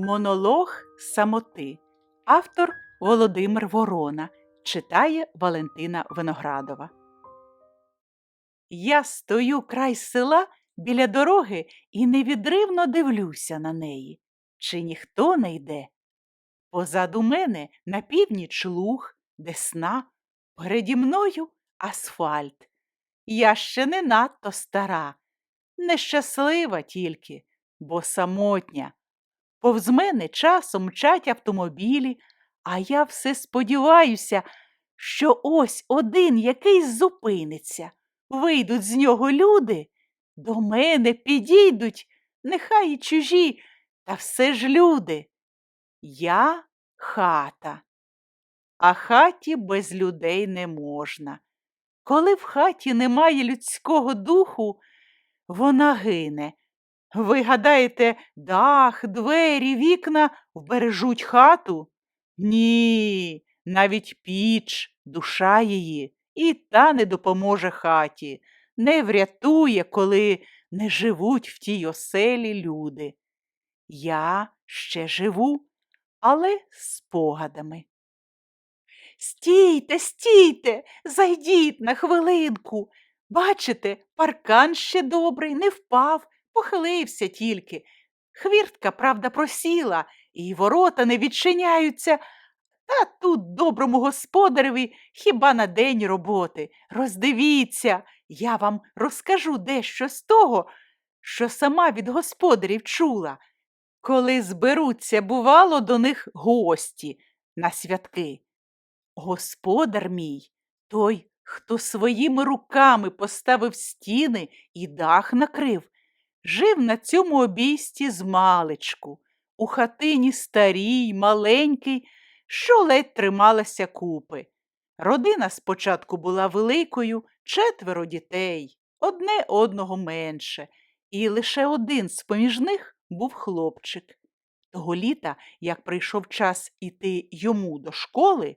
Монолог самоти. Автор Володимир Ворона. Читає Валентина Виноградова. Я стою край села біля дороги і невідривно дивлюся на неї. Чи ніхто не йде? Позаду мене на північ луг, десна, переді мною асфальт. Я ще не надто стара, нещаслива тільки, бо самотня. Повз мене часом мчать автомобілі, а я все сподіваюся, що ось один якийсь зупиниться. Вийдуть з нього люди, до мене підійдуть, нехай і чужі, та все ж люди. Я хата. А хаті без людей не можна. Коли в хаті немає людського духу, вона гине. Ви гадаєте, дах, двері, вікна вбережуть хату? Ні, навіть піч, душа її, і та не допоможе хаті, не врятує, коли не живуть в тій оселі люди. Я ще живу, але з спогадами. Стійте, стійте, зайдіть на хвилинку. Бачите, паркан ще добрий, не впав, похилився тільки. Хвіртка, правда, просіла, і ворота не відчиняються. Та тут доброму господареві хіба на день роботи. Роздивіться, я вам розкажу дещо з того, що сама від господарів чула. Коли зберуться, бувало, до них гості на святки. Господар мій, той, хто своїми руками поставив стіни і дах накрив, жив на цьому обійсті з маличку, у хатині старій, маленькій, що ледь трималася купи. Родина спочатку була великою, четверо дітей, одне одного менше, і лише один з поміж них був хлопчик. Того літа, як прийшов час іти йому до школи,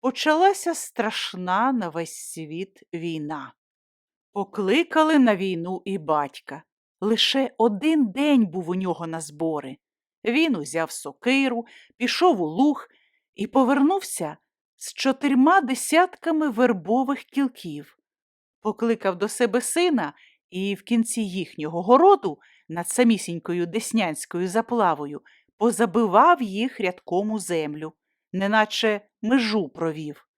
почалася страшна на весь світ війна. Покликали на війну і батька. Лише один день був у нього на збори. Він узяв сокиру, пішов у луг і повернувся з чотирма десятками вербових кілків. Покликав до себе сина і в кінці їхнього городу над самісінькою деснянською заплавою позабивав їх рядком у землю, неначе межу провів.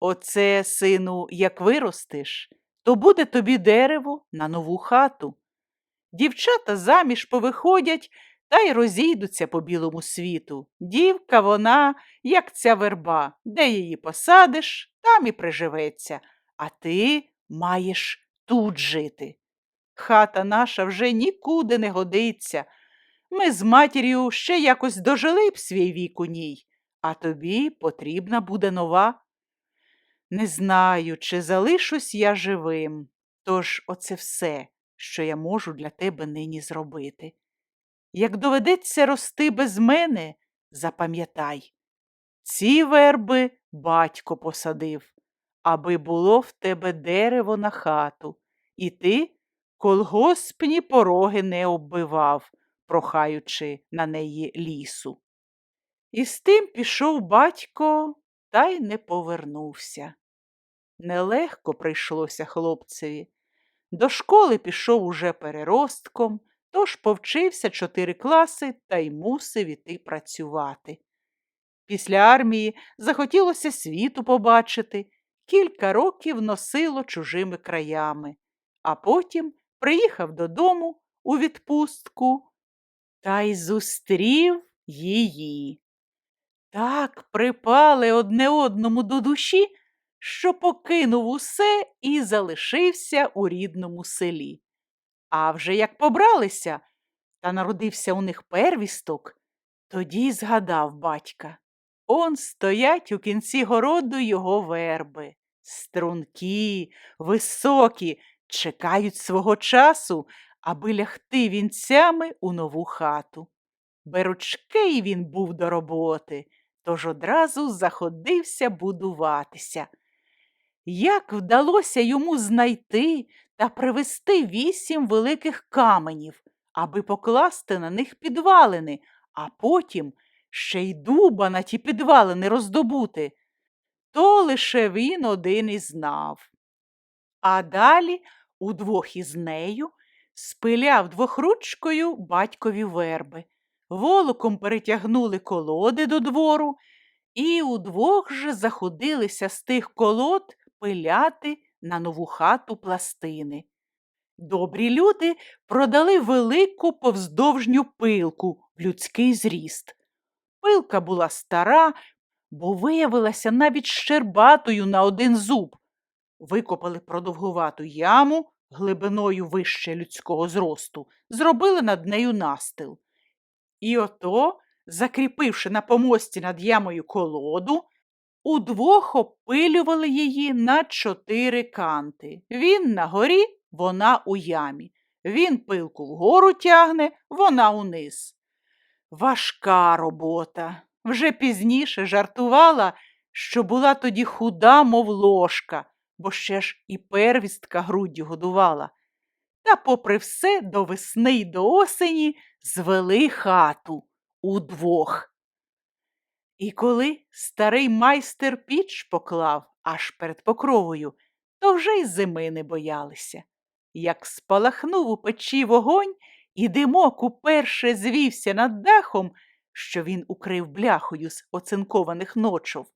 Оце, сину, як виростеш, то буде тобі дерево на нову хату. Дівчата заміж повиходять та й розійдуться по білому світу. Дівка вона, як ця верба, де її посадиш, там і приживеться, а ти маєш тут жити. Хата наша вже нікуди не годиться. Ми з матір'ю ще якось дожили б свій вік у ній, а тобі потрібна буде нова. Не знаю, чи залишусь я живим, тож оце все, що я можу для тебе нині зробити. Як доведеться рости без мене, запам'ятай, ці верби батько посадив, аби було в тебе дерево на хату, і ти колгоспні пороги не оббивав, прохаючи на неї лісу. І з тим пішов батько та й не повернувся. Нелегко прийшлося хлопцеві. До школи пішов уже переростком, тож повчився чотири класи та й мусив іти працювати. Після армії захотілося світу побачити, кілька років носило чужими краями, а потім приїхав додому у відпустку та й зустрів її. Так припали одне одному до душі, що покинув усе і залишився у рідному селі. А вже як побралися та народився у них первісток, тоді згадав батька. Он стоять у кінці городу його верби, стрункі, високі, чекають свого часу, аби лягти вінцями у нову хату. Беручкий він був до роботи, тож одразу заходився будуватися. Як вдалося йому знайти та привезти вісім великих каменів, аби покласти на них підвалини, а потім ще й дуба на ті підвалини роздобути. То лише він один і знав. А далі удвох із нею спиляв двохручкою батькові верби, волоком перетягнули колоди до двору і удвох же заходилися з тих колод пиляти на нову хату пластини. Добрі люди продали велику повздовжню пилку в людський зріст. Пилка була стара, бо виявилася навіть щербатою на один зуб. Викопали продовгувату яму глибиною вище людського зросту, зробили над нею настил. І ото, закріпивши на помості над ямою колоду, удвох опилювали її на чотири канти. Він на горі, вона у ямі. Він пилку вгору тягне, вона униз. Важка робота. Вже пізніше жартувала, що була тоді худа, мов ложка, бо ще ж і первістка груддю годувала. Та, попри все, до весни й до осені звели хату удвох. І коли старий майстер піч поклав аж перед покровою, то вже й зими не боялися. Як спалахнув у печі вогонь, і димок уперше звівся над дахом, що він укрив бляхою з оцинкованих ночов,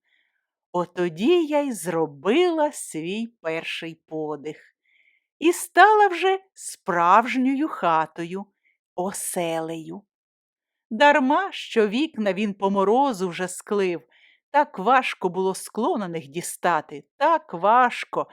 отоді я й зробила свій перший подих і стала вже справжньою хатою, оселею. Дарма, що вікна він по морозу вже склив, так важко було скло на них дістати, так важко,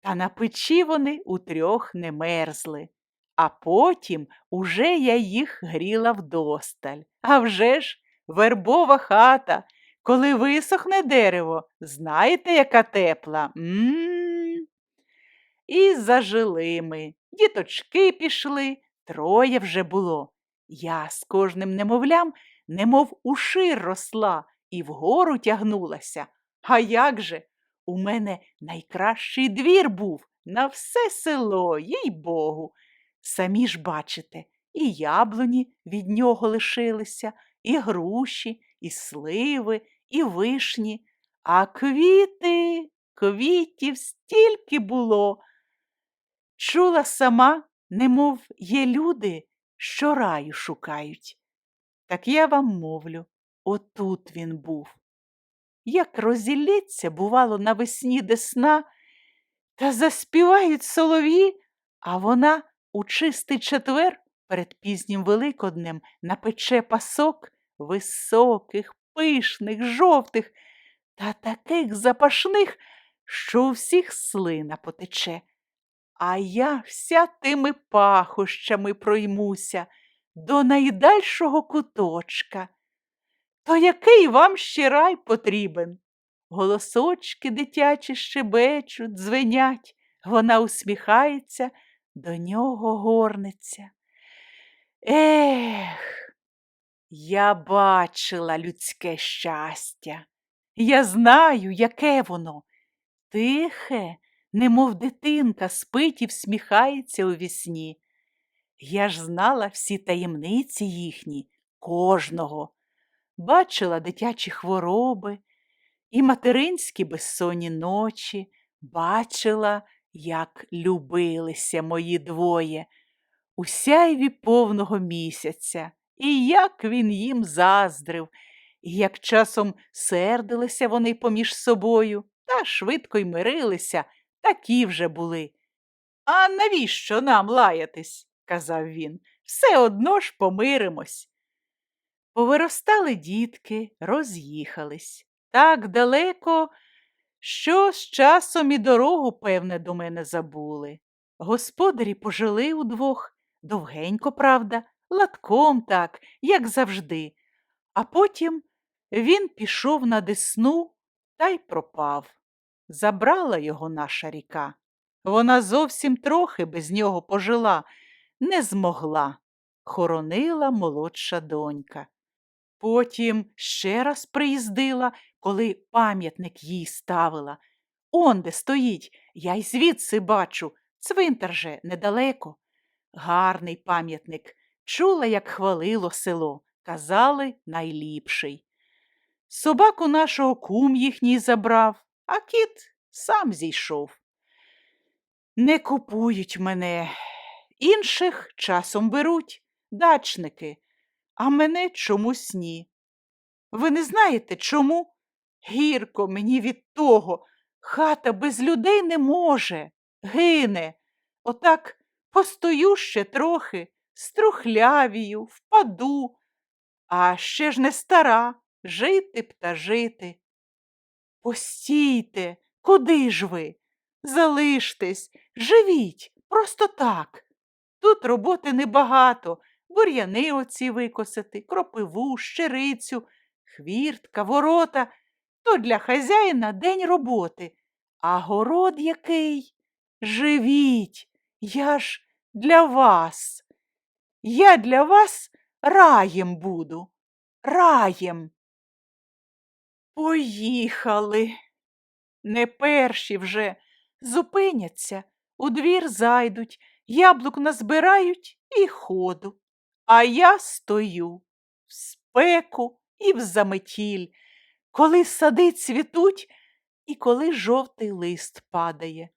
та на печі вони утрьох не мерзли. А потім уже я їх гріла вдосталь. А вже ж вербова хата, коли висохне дерево, знаєте, яка тепла? М-м. І зажили ми. Діточки пішли, троє вже було. Я з кожним немовлям, немов ушир росла і вгору тягнулася. А як же? У мене найкращий двір був на все село, їй богу. Самі ж бачите, і яблуні від нього лишилися, і груші, і сливи, і вишні, а квіти, квітів стільки було. Чула сама, немов є люди, що раю шукають. Так я вам мовлю, отут він був. Як розілється, бувало, навесні десна, та заспівають солов'ї, а вона у чистий четвер перед пізнім Великоднем напече пасок високих, пишних, жовтих та таких запашних, що у всіх слина потече. А я вся тими пахощами проймуся до найдальшого куточка. То який вам ще рай потрібен? Голосочки дитячі щебечуть, дзвенять, вона усміхається, до нього горниться. Ех, я бачила людське щастя. Я знаю, яке воно. Тихе, немов дитинка, спить і всміхається у вісні. Я ж знала всі таємниці їхні, кожного. Бачила дитячі хвороби і материнські безсонні ночі, бачила, як любилися мої двоє у сяйві повного місяця, і як він їм заздрив, і як часом сердилися вони поміж собою та швидко й мирилися, такі вже були. А навіщо нам лаятись? казав він. Все одно ж помиримось. Повиростали дітки, роз'їхались так далеко, що з часом і дорогу, певне, до мене забули. Господарі пожили удвох, довгенько, правда, латком так, як завжди. А потім він пішов на десну та й пропав. Забрала його наша ріка. Вона зовсім трохи без нього пожила, не змогла. Хоронила молодша донька. Потім ще раз приїздила, коли пам'ятник їй ставила. Он де стоїть, я й звідси бачу, цвинтар же недалеко. Гарний пам'ятник. Чула, як хвалило село. казали найліпший. Собаку нашого кум їхній забрав, а кіт сам зійшов. Не купують мене, інших часом беруть дачники, а мене чомусь ні. Ви не знаєте чому? Гірко мені від того. Хата без людей не може, гине. Отак постою ще трохи, струхлявію, впаду, а ще ж не стара, жити б та жити. Постійте, куди ж ви? Залиштесь, живіть, просто так. Тут роботи небагато, бур'яни оці викосити, кропиву, щирицю, хвіртка, ворота то для хазяїна день роботи. А город який? Живіть, я ж для вас. Я для вас раєм буду, раєм. Поїхали. Не перші вже зупиняться, у двір зайдуть, яблук назбирають і ходу. А я стою в спеку і в заметіль, коли сади цвітуть і коли жовтий лист падає.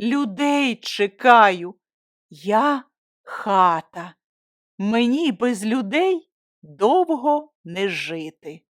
Людей чекаю. Я хата. Мені без людей довго не жити.